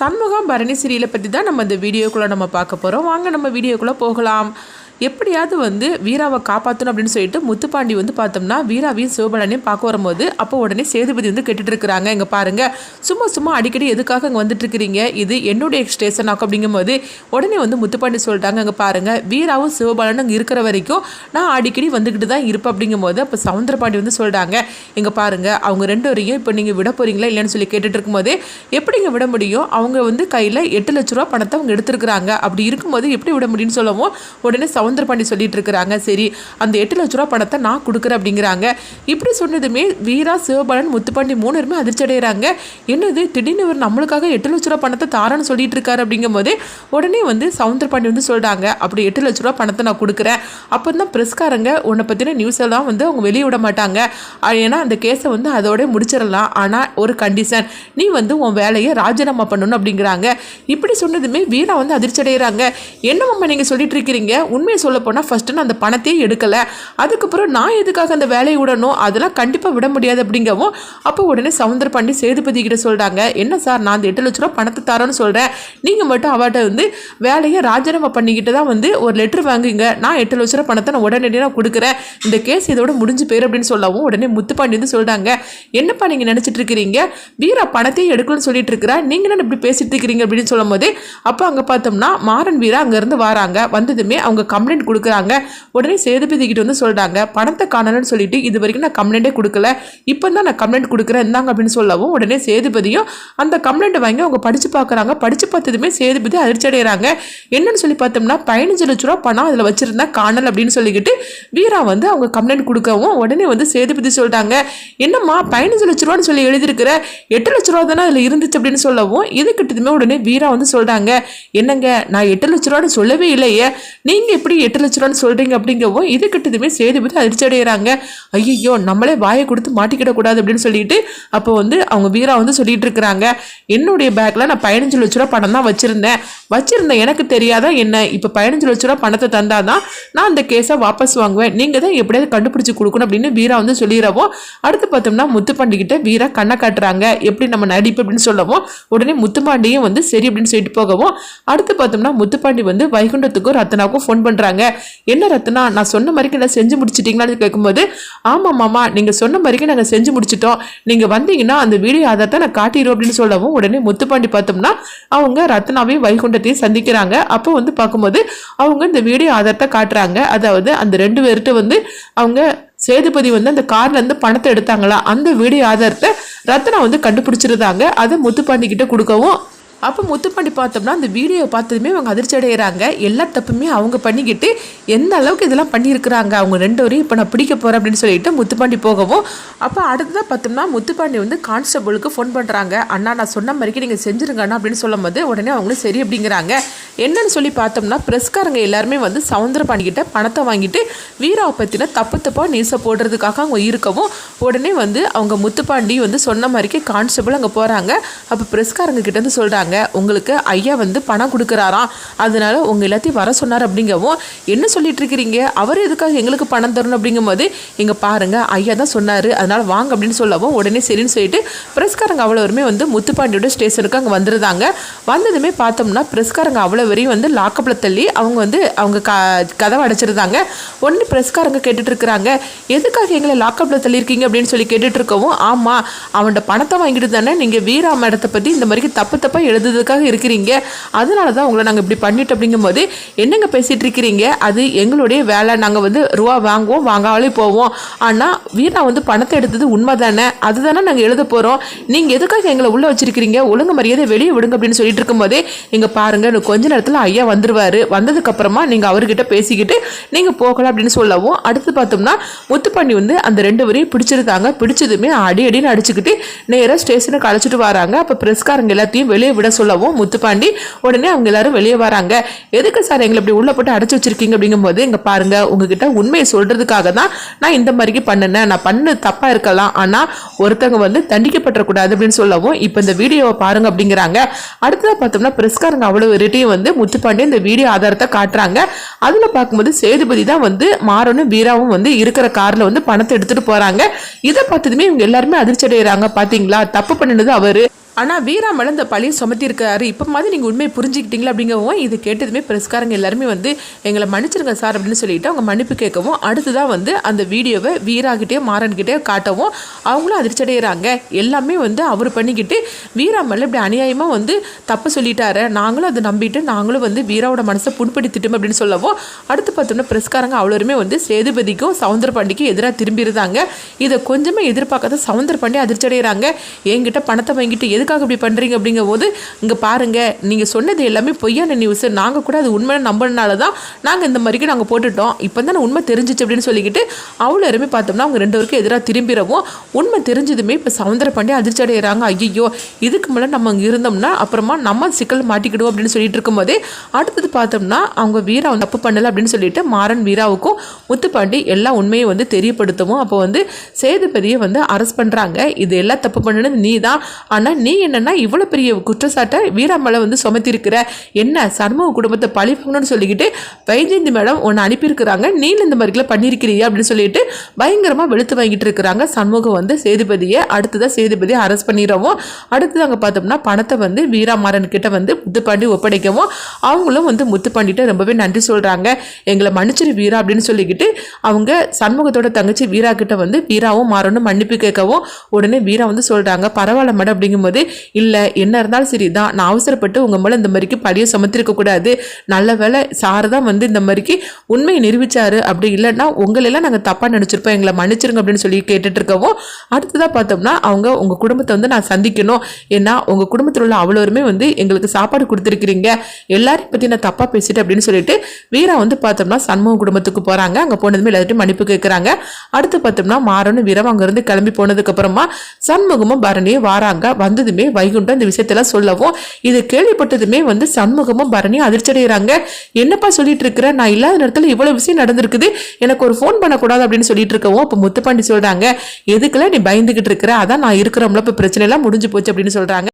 சண்முகம் பரணி சீரியலை பற்றி தான் நம்ம இந்த வீடியோக்குள்ளே நம்ம பார்க்க போகிறோம் வாங்க நம்ம வீடியோக்குள்ளே போகலாம். எப்படியாவது வந்து வீராவை காப்பாற்றணும் அப்படின்னு சொல்லிட்டு முத்துப்பாண்டி வந்து பார்த்தோம்னா வீராவையும் சிவபாலனையும் பார்க்க வரும்போது அப்போ உடனே சேதுபதி வந்து கேட்டுட்டு இருக்கிறாங்க. இங்கே பாருங்க. சும்மா சும்மா அடிக்கடி எதுக்காக இங்கே வந்துட்டு இருக்கிறீங்க? இது என்னுடைய ஸ்டேஷன் ஆக்கும் அப்படிங்கும்போது உடனே வந்து முத்துப்பாண்டி சொல்லிட்டாங்க இங்கே பாருங்க. வீராவும் சிவபாலனும் அங்கே இருக்கிற வரைக்கும் நான் அடிக்கடி வந்துக்கிட்டு தான் இருப்பேன் அப்படிங்கும்போது அப்போ சவுந்தரபாண்டி வந்து சொல்லிட்டாங்க இங்கே பாருங்க. அவங்க ரெண்டு வரையும் இப்போ நீங்கள் விட போறீங்களா இல்லைன்னு சொல்லி கேட்டுட்டு இருக்கும்போது எப்படிங்க விட முடியும்? அவங்க வந்து கையில் எட்டு லட்ச ரூபா பணத்தை அவங்க எடுத்துருக்குறாங்க. அப்படி இருக்கும்போது எப்படி விட முடியும்னு சொல்லவும் உடனே சவுந்தரபாண்டி சொல்லிட்டு இருக்கிறாங்க சரி அந்த எட்டு லட்ச ரூபா பணத்தை நான் கொடுக்குறேன் அப்படிங்கிறாங்க. இப்படி சொன்னதுமே வீரா சிவபாலன் முத்துப்பாண்டி மூணு பேருமே அதிர்ச்சி அடைகிறாங்க என்னது திடீர்னு இவர் நம்மளுக்காக எட்டு லட்ச ரூபா பணத்தை தாரன்னு சொல்லிட்டு இருக்காரு அப்படிங்கும்போது உடனே வந்து சவுந்தரபாண்டி வந்து சொல்கிறாங்க அப்படி எட்டு லட்ச ரூபா பணத்தை நான் கொடுக்குறேன். அப்போ தான் ப்ரெஸ்காரங்க உன்னை பற்றின நியூஸ் எல்லாம் வந்து அவங்க வெளியே விட மாட்டாங்க. ஏன்னா அந்த கேஸை வந்து அதோட முடிச்சிடலாம். ஆனால் ஒரு கண்டிஷன் நீ வந்து உன் வேலையை ராஜினாமா பண்ணணும் அப்படிங்கிறாங்க. இப்படி சொன்னதுமே வீரா வந்து அதிர்ச்சி அடைகிறாங்க என்னம்மா நீங்கள் சொல்லிட்டு இருக்கிறீங்க உண்மையை சொல்ல போனால் ஃபஸ்ட்டு நான் அந்த பணத்தையே எடுக்கலை. அதுக்கப்புறம் நான் எதுக்காக அந்த வேலையை விடணும்? அதெல்லாம் கண்டிப்பாக விட முடியாது அப்படிங்கவும் அப்போ உடனே சவுந்தர பாண்டி சேதுபதி கிட்ட சொல்கிறாங்க என்ன சார் நான் அந்த எட்டு லட்ச ரூபா பணத்தை தரோன்னு சொல்கிறேன் நீங்கள் மட்டும் அவட்ட வந்து வேலையை ராஜினாமா பண்ணிக்கிட்டு தான் வந்து ஒரு லெட்டர் வாங்குங்க. நான் எட்டு லட்ச ரூபா பணத்தை நான் உடனடியாக கொடுக்குறேன். இந்த கேஸ் இதோட முடிஞ்சு போயிரு அப்படின்னு சொல்லவும் உடனே முத்துப்பாண்டி வந்து சொல்கிறாங்க என்னப்பா நீங்கள் நினச்சிட்டு இருக்கிறீங்க வீரா பணத்தையும் எடுக்கணும்னு சொல்லிட்டு இருக்கிறா. நீங்கள் என்ன இப்படி பேசிட்டு இருக்கிறீங்க அப்படின்னு சொல்லும் போது அப்போ அங்கே பார்த்தோம்னா மாறன் வீரா அங்கேருந்து வராங்க. வந்ததுமே அவங்க கம்ப்ளைண்ட் கம்ப்ளைண்ட் கொடுக்குறாங்க. உடனே சேதுபதிக்கிட்டு வந்து சொல்கிறாங்க பணத்தை காணலன்னு சொல்லிட்டு இது வரைக்கும் நான் கம்ப்ளைண்ட்டே கொடுக்கல. இப்போ தான் நான் கம்ப்ளைண்ட் கொடுக்குறேன் இருந்தாங்க அப்படின்னு சொல்லவும் உடனே சேதுபதியும் அந்த கம்ப்ளைண்ட்டை வாங்கி அவங்க படித்து பார்க்குறாங்க. படித்து பார்த்ததுமே சேதுபதி அதிர்ச்சி அடைகிறாங்க என்னன்னு சொல்லி பார்த்தோம்னா பதினஞ்சு லட்ச ரூபா பணம் அதில் வச்சுருந்தா காணல் அப்படின்னு சொல்லிக்கிட்டு வீரா வந்து அவங்க கம்ப்ளைண்ட் கொடுக்கவும் உடனே வந்து சேதுபதி சொல்லிட்டாங்க என்னம்மா பதினஞ்சு லட்ச ரூபான்னு சொல்லி எழுதியிருக்கிற? எட்டு லட்ச ரூபா தானே அதில் இருந்துச்சு அப்படின்னு சொல்லவும் இது கிட்டதுமே உடனே வீரா வந்து சொல்கிறாங்க என்னங்க நான் எட்டு லட்ச ரூபான்னு சொல்லவே இல்லையே. நீங்கள் எப்படி எட்டு லட்ச ரூபான்னு சொல்கிறீங்க அப்படிங்கவும் இது கிட்டதுமே சேதுபதி அதிர்ச்சி அடைகிறாங்க ஐயோ நம்மளே வாயை கொடுத்து மாட்டிக்கிடக்கூடாது அப்படின்னு சொல்லிட்டு அப்போ வந்து அவங்க வீரா வந்து சொல்லிட்டு இருக்கிறாங்க. என்னுடைய பேக்கில் நான் பதினஞ்சு லட்ச ரூபா பணம் தான் வச்சுருந்தேன். வச்சுருந்தேன் எனக்கு தெரியாதான் என்ன? இப்போ பதினஞ்சு லட்ச ரூபா பணத்தை தந்தாதான் நான் அந்த கேஸை வாபஸ் வாங்குவேன். நீங்கள் தான் எப்படியாவது கண்டுபிடிச்சி கொடுக்கணும் அப்படின்னு வீரா வந்து சொல்லிடுறவும் அடுத்து பார்த்தோம்னா முத்துப்பாண்டிக்கிட்ட வீரா கண்ணை காட்டுறாங்க. எப்படி நம்ம நடிப்பு அப்படின்னு சொல்லவும் உடனே முத்துப்பாண்டியும் வந்து சரி அப்படின்னு சொல்லிட்டு போகவும் அடுத்து பார்த்தோம்னா முத்துப்பாண்டி வந்து வைகுண்டத்துக்கும் ரத்னாவுக்கும் ஃபோன் பண்ணுறாங்க என்ன ரத்னா நான் சொன்ன மாதிரிக்கு நான் செஞ்சு முடிச்சிட்டிங்களான்னு கேட்கும்போது ஆமாம் மாமா நீங்கள் சொன்ன மாதிரிக்கு நாங்கள் செஞ்சு முடிச்சிட்டோம். நீங்கள் வந்தீங்கன்னா அந்த வீடியோ ஆதாரத்தை நான் காட்டிடுவோம் அப்படின்னு சொல்லவும் உடனே முத்துப்பாண்டி பார்த்தோம்னா அவங்க ரத்னாவையும் வைகுண்டத்தையும் சந்திக்கிறாங்க. அப்போ வந்து பார்க்கும்போது அவங்க இந்த வீடியோ ஆதாரத்தை காட்டுறாங்க. அதாவது அந்த ரெண்டு பேர்கிட்ட வந்து அவங்க சேதுபதி வந்து அந்த கார்லேருந்து பணத்தை எடுத்தாங்களா? அந்த வீடியோ ஆதாரத்தை ரத்னா வந்து கண்டுபிடிச்சிருந்தாங்க. அதை முத்துப்பாண்டி கிட்ட கொடுக்கவும் அப்போ முத்துப்பாண்டி பார்த்தோம்னா அந்த வீடியோ பார்த்ததுமே அவங்க அதிர்ச்சி அடைகிறாங்க எல்லா தப்புமே அவங்க பண்ணிக்கிட்டு எந்த அளவுக்கு இதெல்லாம் பண்ணியிருக்கிறாங்க? அவங்க ரெண்டு வரையும் இப்போ நான் பிடிக்க போகிறேன் அப்படின்னு சொல்லிட்டு முத்துப்பாண்டி போகவும் அப்போ அடுத்ததாக பார்த்தோம்னா முத்துப்பாண்டி வந்து கான்ஸ்டபுளுக்கு ஃபோன் பண்ணுறாங்க அண்ணா நான் சொன்ன மாதிரிக்கு நீங்கள் செஞ்சுருங்கண்ணா அப்படின்னு சொல்லும் போது உடனே அவங்களும் சரி அப்படிங்கிறாங்க. என்னன்னு சொல்லி பார்த்தோம்னா ப்ரெஸ்காரங்க எல்லாருமே வந்து சவுந்தர கிட்ட பணத்தை வாங்கிட்டு வீராவை பற்றின தப்பு தப்பாக நியூஸை போடுறதுக்காக அவங்க இருக்கவும் உடனே வந்து அவங்க முத்துப்பாண்டி வந்து சொன்ன மாதிரிக்கே கான்ஸ்டபிள் அங்கே போகிறாங்க அப்போ ப்ரெஸ்காரங்க கிட்டேருந்து சொல்கிறாங்க உங்களுக்கு ஐயா வந்து பணம் கொடுக்குறாராம். அதனால உங்கள் எல்லாத்தையும் வர சொன்னார் அப்படிங்கவும் என்ன சொல்லிட்டு இருக்கிறீங்க? அவர் எதுக்காக எங்களுக்கு பணம் தரணும்? அப்படிங்கும்போது இங்கே பாருங்கள் ஐயா தான் சொன்னார். அதனால் வாங்க அப்படின்னு சொல்லவும் உடனே சரின்னு சொல்லிட்டு ப்ரெஸ்காரங்க அவ்வளோருமே வந்து முத்துப்பாண்டியோட ஸ்டேஷனுக்கு அங்கே வந்துருந்தாங்க. வந்ததுமே பார்த்தோம்னா ப்ரெஸ்காரங்க அவ்வளோ வரையும் வந்து லாக்கப்பில் தள்ளி அவங்க வந்து அவங்க க கதவை அடைச்சிருந்தாங்க. உடனே ப்ரெஸ்காரங்க கேட்டுட்டு இருக்கிறாங்க எதுக்காக எங்களை லாக்கப்பில் தள்ளியிருக்கீங்க? அப்படின்னு சொல்லி கேட்டுட்டு இருக்கவும் ஆமாம் அவன்கிட்ட பணத்தை வாங்கிட்டு தானே நீங்கள் வீரா மேடத்தை பற்றி இந்த மாதிரி தப்பு தப்பாக எழுதுறதுக்காக இருக்கிறீங்க. அதனால தான் உங்களை நாங்கள் இப்படி பண்ணிட்டு அப்படிங்கும்போது என்னங்க பேசிகிட்டு இருக்கிறீங்க? அது எங்களுடைய வேலை. நாங்கள் வந்து ரூபா வாங்குவோம் வாங்காமலே போவோம். ஆனால் வீரா வந்து பணத்தை எடுத்தது உண்மை தானே அதுதானே நாங்கள் எழுத போகிறோம் நீங்கள் எதுக்காக எங்களை உள்ளே வச்சிருக்கிறீங்க? ஒழுங்கு மரியாதை வெளியே விடுங்க. அப்படின்னு சொல்லிட்டு இருக்கும்போதே இங்கே பாருங்கள் கொஞ்ச கொஞ்ச நேரத்தில் ஐயா வந்துடுவார் வந்ததுக்கப்புறமா நீங்கள் அவர்கிட்ட பேசிக்கிட்டு நீங்கள் போகலாம் அப்படின்னு சொல்லவும் அடுத்து பார்த்தோம்னா முத்துப்பாண்டி வந்து அந்த ரெண்டு வரையும் பிடிச்சிருக்காங்க. பிடிச்சதுமே அடி அடின்னு அடிச்சுக்கிட்டு நேராக ஸ்டேஷனுக்கு அழைச்சிட்டு வராங்க. அப்போ ப்ரெஸ்காரங்க எல்லாத்தையும் வெளியே விட சொல்லவும் முத்துப்பாண்டி உடனே அவங்க எல்லாரும் வெளியே வராங்க. எதுக்கு சார் எங்களை இப்படி உள்ள போட்டு அடைச்சி வச்சிருக்கீங்க அப்படிங்கும்போது இங்கே பாருங்க உங்ககிட்ட உண்மையை சொல்றதுக்காக தான் நான் இந்த மாதிரிக்கு பண்ணினேன். நான் பண்ண தப்பாக இருக்கலாம். ஆனால் ஒருத்தவங்க வந்து தண்டிக்கப்பட்டக்கூடாது அப்படின்னு சொல்லவும் இப்போ இந்த வீடியோவை பாருங்க அப்படிங்கிறாங்க. அடுத்ததாக பார்த்தோம்னா பிரஸ்காரங்க அவ்வளோ ரெட்டையும் வந்து முத்துப்பாண்டி இந்த வீடியோ ஆதாரத்தை காட்டுறாங்க. அதில் பார்க்கும்போது சேதுபதி தான் வந்து மாறனும் வீராவும் வந்து இருக்கிற காரில் வந்து பணத்தை எடுத்துட்டு போறாங்க. இதை பார்த்ததுமே இவங்க எல்லாருமே அதிர்ச்சி அடைகிறாங்க பார்த்தீங்களா தப்பு பண்ணினது அவரு. ஆனால் வீரா மேலே இந்த பழியை சுமத்திருக்காரு. இப்போ மாதிரி நீங்கள் உண்மையை புரிஞ்சுக்கிட்டீங்களா அப்படிங்கவும் இது கேட்டதுமே பிரஸ்காரங்க எல்லாருமே வந்து எங்களை மன்னிச்சிருங்க சார் அப்படின்னு சொல்லிட்டு அவங்க மன்னிப்பு கேட்கவும் அடுத்ததாக வந்து அந்த வீடியோவை வீராகிட்டே மாறன்கிட்டே காட்டவும் அவங்களும் அதிர்ச்சடைகிறாங்க எல்லாமே வந்து அவர் பண்ணிக்கிட்டு வீரா மேலே இப்படி அநியாயமாக வந்து தப்பு சொல்லிட்டாரு. நாங்களும் அதை நம்பிட்டு நாங்களும் வந்து வீராவோட மனசை புண்படுத்திட்டோம் அப்படின்னு சொல்லவும் அடுத்து பார்த்தோம்னா பிரஸ்காரங்க அவ்வளோருமே வந்து சேதுபதிக்கும் சவுந்தர பாண்டிக்கும் எதிராக திரும்பியிருந்தாங்க. இதை கொஞ்சமே எதிர்பார்க்காத சவுந்தர பாண்டி அதிர்ச்சடைகிறாங்க என்கிட்ட பணத்தை வாங்கிட்டு எதுக்காக இப்படி பண்ணுறீங்க அப்படிங்கும் போது இங்கே பாருங்கள் நீங்கள் சொன்னது எல்லாமே பொய்யான நியூஸ் நாங்கள் கூட அது உண்மை நம்பினால தான் நாங்கள் இந்த மாதிரிக்கு நாங்கள் போட்டுட்டோம். இப்போ தான் உண்மை தெரிஞ்சிச்சு அப்படின்னு சொல்லிக்கிட்டு அவ்வளோ யாருமே பார்த்தோம்னா அவங்க ரெண்டு பேருக்கும் எதிராக திரும்பிடவும் உண்மை தெரிஞ்சதுமே இப்போ சவுந்தர பாண்டிய அதிர்ச்சி அடைகிறாங்க ஐயோ இதுக்கு மேலே நம்ம அங்கே இருந்தோம்னா அப்புறமா நம்ம சிக்கல் மாட்டிக்கிடுவோம் அப்படின்னு சொல்லிட்டு இருக்கும்போதே அடுத்தது பார்த்தோம்னா அவங்க வீரா வந்து தப்பு பண்ணலை அப்படின்னு சொல்லிட்டு மாறன் வீராவுக்கும் முத்துப்பாண்டி எல்லா உண்மையை வந்து தெரியப்படுத்தவும் அப்போ வந்து சேதுபதியை வந்து அரெஸ்ட் பண்ணுறாங்க இது எல்லாம் தப்பு பண்ணுனது நீ தான் ஆனால் நீ நீ என்னன்னா இவ்வளோ பெரிய குற்றச்சாட்டை வீரா மேலே வந்து சுமத்திருக்கிற என்ன சண்முக குடும்பத்தை பழி சொல்லிக்கிட்டு வைஜெயந்தி மேடம் உன்னை அனுப்பியிருக்கிறாங்க. நீ இந்த மாதிரிலாம் பண்ணியிருக்கிறியா அப்படின்னு சொல்லிட்டு பயங்கரமாக வெளுத்து வாங்கிட்டு இருக்கிறாங்க சண்முகம் வந்து சேதுபதியை. அடுத்ததாக சேதுபதியை அரெஸ்ட் பண்ணிடுறவும் அடுத்தது அங்கே பார்த்தோம்னா பணத்தை வந்து வீராமாறன் கிட்ட வந்து முத்துப்பாண்டி ஒப்படைக்கவும். அவங்களும் வந்து முத்துப்பாண்டிகிட்ட ரொம்பவே நன்றி சொல்கிறாங்க எங்களை மன்னிச்சிரு வீரா அப்படின்னு சொல்லிக்கிட்டு அவங்க சண்முகத்தோட தங்கச்சி வீரா கிட்ட வந்து வீராவும் மாறணும் மன்னிப்பு கேட்கவும் உடனே வீரா வந்து சொல்கிறாங்க பரவாயில்ல மேடம் அப்படிங்கும்போது இல்லை என்ன இருந்தாலும் சரி தான் நான் அவசரப்பட்டு உங்கள் மேலே இந்த மாதிரிக்கு படியை சுமத்திருக்க கூடாது. நல்ல வேலை சார் தான் வந்து இந்த மாதிரிக்கு உண்மையை நிரூபிச்சாரு அப்படி இல்லைன்னா உங்களெல்லாம் நாங்கள் தப்பாக நினச்சிருப்போம். எங்களை மன்னிச்சிருங்க அப்படின்னு சொல்லி கேட்டுட்டு இருக்கவும் அடுத்ததாக பார்த்தோம்னா அவங்க உங்கள் குடும்பத்தை வந்து நான் சந்திக்கணும். ஏன்னா உங்கள் குடும்பத்தில் உள்ள அவ்வளோருமே வந்து எங்களுக்கு சாப்பாடு கொடுத்துருக்கிறீங்க. எல்லாரையும் பற்றி நான் தப்பாக பேசிட்டு அப்படின்னு சொல்லிட்டு வீரா வந்து பார்த்தோம்னா சண்முக குடும்பத்துக்கு போகிறாங்க அங்கே போனதுமே எல்லாத்தையும் மன்னிப்பு கேட்குறாங்க அடுத்து பார்த்தோம்னா மாறனும் வீரம் அங்கேருந்து கிளம்பி போனதுக்கு அப்புறமா சண்முகமும் பரணியும் வாராங்க. சொன்னதுமே வைகுண்டம் இந்த விஷயத்தெல்லாம் சொல்லவும் இது கேள்விப்பட்டதுமே வந்து சண்முகமும் பரணியும் அதிர்ச்சியடைகிறாங்க. என்னப்பா சொல்லிட்டு இருக்கிற? நான் இல்லாத நேரத்தில் இவ்வளவு விஷயம் நடந்திருக்குது. எனக்கு ஒரு ஃபோன் பண்ணக்கூடாது அப்படின்னு சொல்லிட்டு இருக்கவும் அப்போ முத்துப்பாண்டி சொல்றாங்க எதுக்குல நீ பயந்துகிட்டு இருக்கிற? அதான் நான் இருக்கிறோம்ல இப்போ பிரச்சனை எல்லாம் முடிஞ்சு போச்சு அப்படின்னு சொல்றாங்க.